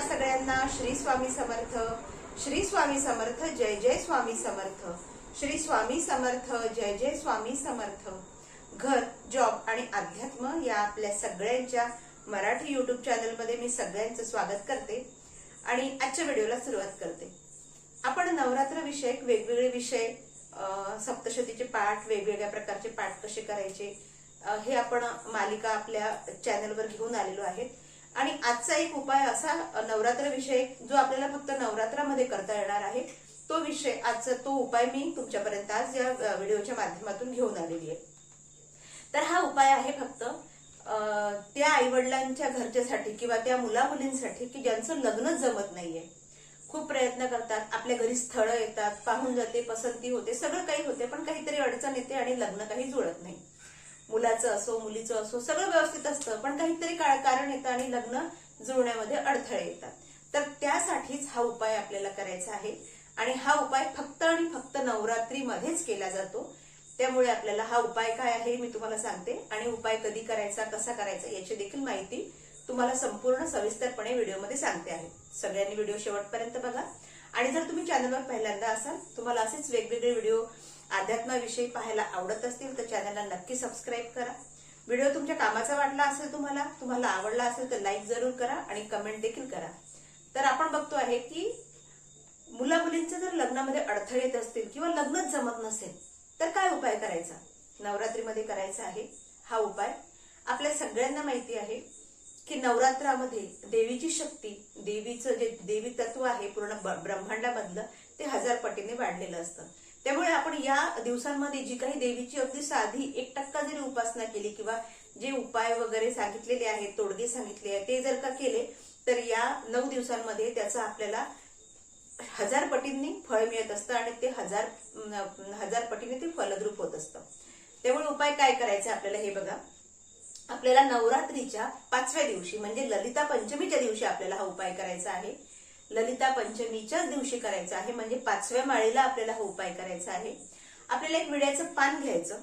नमस्कार सगळ्यांना श्री स्वामी समर्थ श्री स्वामी समर्थ जय जय स्वामी समर्थ. श्री स्वामी समर्थ जय जय स्वामी समर्थ. घर जॉब आणि अध्यात्म या आपल्या सगळ्यांच्या मराठी युट्यूब चॅनलमध्ये मी सगळ्यांचं स्वागत करते आणि आजच्या व्हिडिओला सुरुवात करते. आपण नवरात्र विषयक वेगवेगळे विषय सप्तशतीचे पाठ वेगवेगळ्या प्रकारचे पाठ कसे करायचे हे आपण मालिका आपल्या चॅनलवर घेऊन आलेलो आहेत. आणि आजचा एक उपाय असा नवरात्र विषय जो आपल्याला फक्त नवरात्रामध्ये करता येणार आहे तो विषय आजचा तो उपाय मी तुमच्यापर्यंत आज या व्हिडिओच्या माध्यमातून घेऊन आलेली आहे. तर हा उपाय आहे फक्त अ, त्या आईवडिलांच्या घरच्यासाठी किंवा त्या मुला मुलींसाठी की ज्यांचं लग्न जमत नाहीये. खूप प्रयत्न करतात आपल्या घरी स्थळं येतात पाहून जाते पसंती होते सगळं काही होते पण काहीतरी अडचण येते आणि लग्न काही जुळत नाही. मुलाचं असो मुलीचं असो सगळं व्यवस्थित असतं पण काहीतरी कारण येतं आणि लग्न जुळण्यामध्ये अडथळे येतात. तर त्यासाठीच हा उपाय आपल्याला करायचा आहे. आणि हा उपाय फक्त आणि फक्त नवरात्रीमध्येच केला जातो. त्यामुळे आपल्याला हा उपाय काय आहे मी तुम्हाला सांगते. आणि उपाय कधी करायचा कसा करायचा याची देखील माहिती तुम्हाला संपूर्ण सविस्तरपणे व्हिडिओमध्ये सांगते आहे. सगळ्यांनी व्हिडिओ शेवटपर्यंत बघा. आणि जर तुम्ही चॅनलवर पहिल्यांदा असाल तुम्हाला असेच वेगवेगळे व्हिडिओ अध्यात्माविषयी पाहायला आवडत असतील तर चॅनलला नक्की सबस्क्राईब करा. व्हिडिओ तुमच्या कामाचा वाटला असेल तुम्हाला तुम्हाला आवडला असेल तर लाईक जरूर करा आणि कमेंट देखील करा. तर आपण बघतो आहे की मुला मुलींचे जर लग्नामध्ये अडथळे येत असतील किंवा लग्नच जमत नसेल तर काय उपाय करायचा? नवरात्रीमध्ये करायचा आहे हा उपाय. आपल्या सगळ्यांना माहिती आहे की नवरात्रामध्ये देवीची शक्ती देवीचं जे देवी तत्व आहे पूर्ण ब्रह्मांडामधलं ते हजार पटीने वाढलेलं असतं. त्यामुळे आपण या दिवसांमध्ये जी काही देवीची अगदी साधी एक टक्का जरी उपासना केली किंवा जे उपाय वगैरे सांगितलेले आहेत तोडगे सांगितले आहेत ते जर का केले तर या नऊ दिवसांमध्ये त्याचा आपल्याला हजार पटींनी फळ मिळत असतं आणि ते हजार हजार पटीने ते फलद्रूप होत असतं. त्यामुळे उपाय काय करायचा आपल्याला हे बघा. आपल्याला नवरात्रीच्या पाचव्या दिवशी म्हणजे ललिता पंचमीच्या दिवशी आपल्याला हा उपाय करायचा आहे. ललिता पंचमीच्याच दिवशी करायचं आहे म्हणजे पाचव्या माळेला आपल्याला हा उपाय करायचा आहे. आपल्याला एक विड्याचं पान घ्यायचं.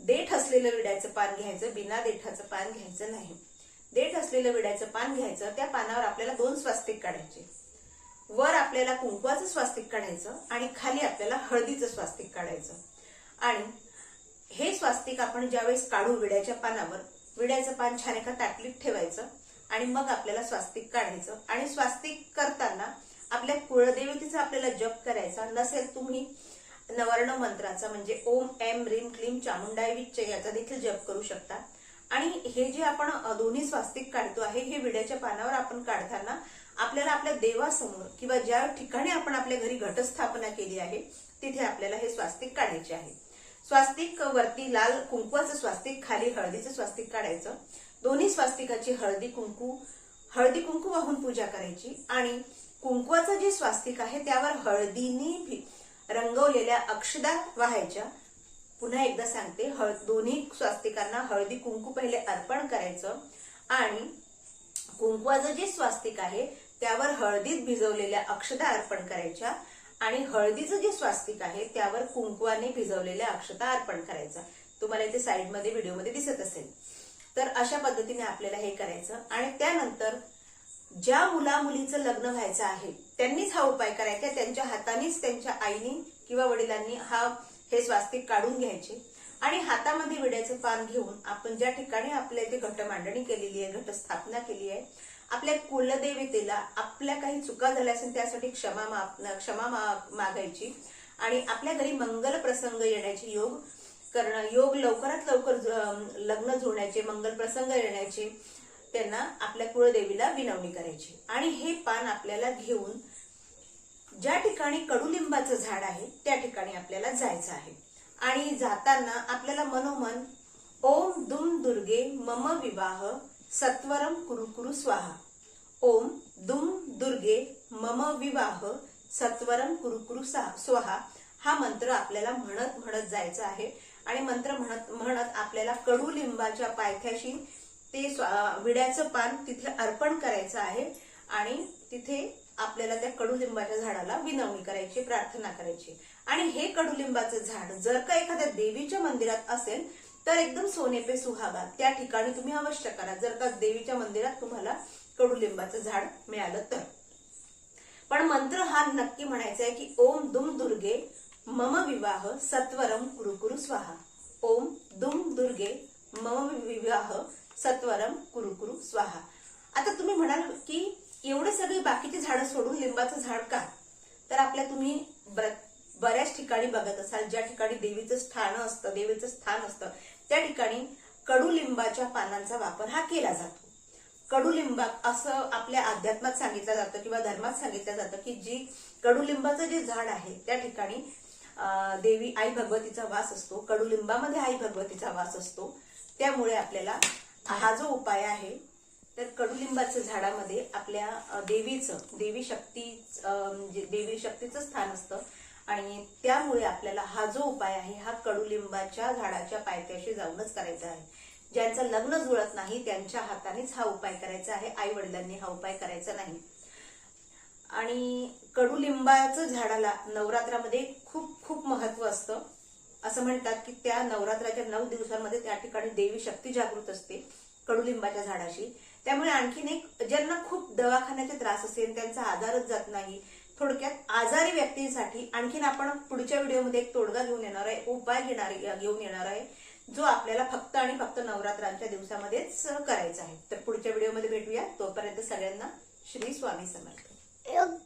देठ असलेलं विड्याचं पान घ्यायचं बिना देठाचं पान घ्यायचं नाही. देठ असलेलं विड्याचं पान घ्यायचं त्या पानावर आपल्याला दोन स्वास्तिक काढायचे. वर आपल्याला कुंकवाचं स्वास्तिक काढायचं आणि खाली आपल्याला हळदीचं स्वास्तिक काढायचं. आणि हे स्वास्तिक आपण ज्यावेळेस काढू विड्याच्या पानावर विड्याचं पान छान एका ताटलीत ठेवायचं. आणि मग आपल्याला स्वास्तिक काढायचं. आणि स्वास्तिक करताना आपल्या कुळदेवतेचा आपल्याला जप करायचा. नसेल तुम्ही नवर्ण मंत्राचा म्हणजे ओम एम रीम क्लीम चामुंडाय विच्च याचा देखील जप करू शकता. आणि हे जे आपण दोन्ही स्वास्तिक काढतो आहे हे विड्याच्या पानावर आपण काढताना आपल्याला आपल्या देवासमोर किंवा ज्या ठिकाणी आपण आपल्या घरी घटस्थापना केली आहे तिथे आपल्याला हे स्वास्तिक काढायचे आहे. स्वास्तिक वरती लाल कुंकवाचं स्वास्तिक खाली हळदीचं स्वास्तिक काढायचं. दोन्ही स्वास्तिकाची हळदी कुंकू हळदी कुंकू वाहून पूजा करायची आणि कुंकवाचं जे स्वास्तिक आहे त्यावर हळदीने रंगवलेल्या अक्षदा वाहायच्या. पुन्हा एकदा सांगते हळ दोन्ही स्वास्तिकांना हळदी कुंकू पहिले अर्पण करायचं आणि कुंकवाचं जे स्वास्तिक आहे त्यावर हळदीत भिजवलेल्या अक्षता अर्पण करायच्या आणि हळदीचं जे स्वास्तिक आहे त्यावर कुंकवाने भिजवलेल्या अक्षता अर्पण करायचा. तुम्हाला इथे साईडमध्ये व्हिडिओमध्ये दिसत असेल. तर अशा पद्धतीने आपल्याला हे करायचं. आणि त्यानंतर ज्या मुला मुलीचं लग्न व्हायचं आहे त्यांनीच हा उपाय करायचा. त्यांच्या हातानेच त्यांच्या आईनी किंवा वडिलांनी हा हे स्वास्तिक काढून घ्यायचे. आणि हातामध्ये विड्याचं पान घेऊन आपण ज्या ठिकाणी आपल्या इथे घट मांडणी केलेली आहे घटस्थापना केली आहे आपल्या कुलदेवतेला आपल्या काही चुका झाल्या असेल त्यासाठी क्षमा माप क्षमा मागायची. आणि आपल्या घरी मंगल प्रसंग येण्याची योग करणं योग लवकरात लवकर लग्न जुळण्याचे मंगल प्रसंग येण्याचे त्यांना आपल्या कुळदेवीला विनवणी करायची. आणि हे पान आपल्याला घेऊन ज्या ठिकाणी कडुलिंबाचं झाड आहे त्या ठिकाणी आपल्याला जायचं आहे. आणि जाताना आपल्याला मनोमन ओम दुम दुर्गे मम विवाह सत्वरम कुरु कुरु स्वाहा. ओम दुम दुर्गे मम विवाह सत्वरम कुरु कुरु स्वाहा हा मंत्र आपल्याला म्हणत म्हणत जायचा आहे. आणि मंत्र म्हणत म्हणत आपल्याला कडुलिंबाच्या पायथ्याशी ते विड्याचं पान तिथे अर्पण करायचं आहे आणि तिथे आपल्याला त्या कडुलिंबाच्या झाडाला विनवणी करायची प्रार्थना करायची. आणि हे कडुलिंबाचं झाड जर का एखाद्या देवीच्या मंदिरात असेल तर एकदम सोने पे सुहागा. त्या ठिकाणी तुम्ही अवश्य करा. जर का देवीच्या मंदिरात तुम्हाला कडुलिंबाचं झाड मिळालं तर. पण मंत्र हा नक्की म्हणायचा आहे की ओम दुम दुर्गे मम विवाह सत्वरम कुरुकुरु स्वाहा। ओम दुम दुर्गे मम विवाह सत्वरम कुरुकुरु स्वाहा। आता तुम्ही म्हणाल की एवढे सगळे बाकीचे झाडं सोडून लिंबाचं झाड का? तर आपल्या तुम्ही बऱ्याच ठिकाणी बघत असाल ज्या ठिकाणी देवीचं स्थान असतं देवीचं स्थान असतं त्या ठिकाणी कडुलिंबाच्या पानांचा वापर हा केला जातो. कडुलिंबा असं आपल्या अध्यात्मात सांगितलं जातं किंवा धर्मात सांगितलं जातं की जी कडुलिंबाचं जे झाड आहे त्या ठिकाणी देवी आई भगवतीचा वास असतो कडुलिंबामध्ये आई भगवतीचा वास असतो. त्यामुळे आपल्याला हा जो उपाय आहे तर कडुलिंबाचं झाडामध्ये आपल्या देवीचं देवी शक्ती म्हणजे देवी शक्तीचं स्थान असतं. आणि त्यामुळे आपल्याला हा जो उपाय आहे हा कडुलिंबाच्या झाडाच्या पायथ्याशी जाऊनच करायचा आहे. ज्यांचं लग्न जुळत नाही त्यांच्या हातानेच हा उपाय करायचा आहे. आई वडिलांनी हा उपाय करायचा नाही. आणि कडुलिंबाचं झाडाला नवरात्रामध्ये खूप खूप महत्त्व असतं. असं म्हणतात की त्या नवरात्राच्या नऊ दिवसांमध्ये त्या ठिकाणी देवी शक्ती जागृत असते कडुलिंबाच्या झाडाशी. त्यामुळे आणखीन एक ज्यांना खूप दवाखान्याचे त्रास असेल त्यांचा आजारच जात नाही थोडक्यात आजारी व्यक्तींसाठी आणखीन आपण पुढच्या व्हिडिओमध्ये एक तोडगा घेऊन येणार आहे उपाय घेणार घेऊन येणार आहे जो आपल्याला फक्त आणि फक्त नवरात्रांच्या दिवसामध्येच करायचा आहे. तर पुढच्या व्हिडिओमध्ये भेटूया. तोपर्यंत सगळ्यांना श्री स्वामी समर्थ. Eu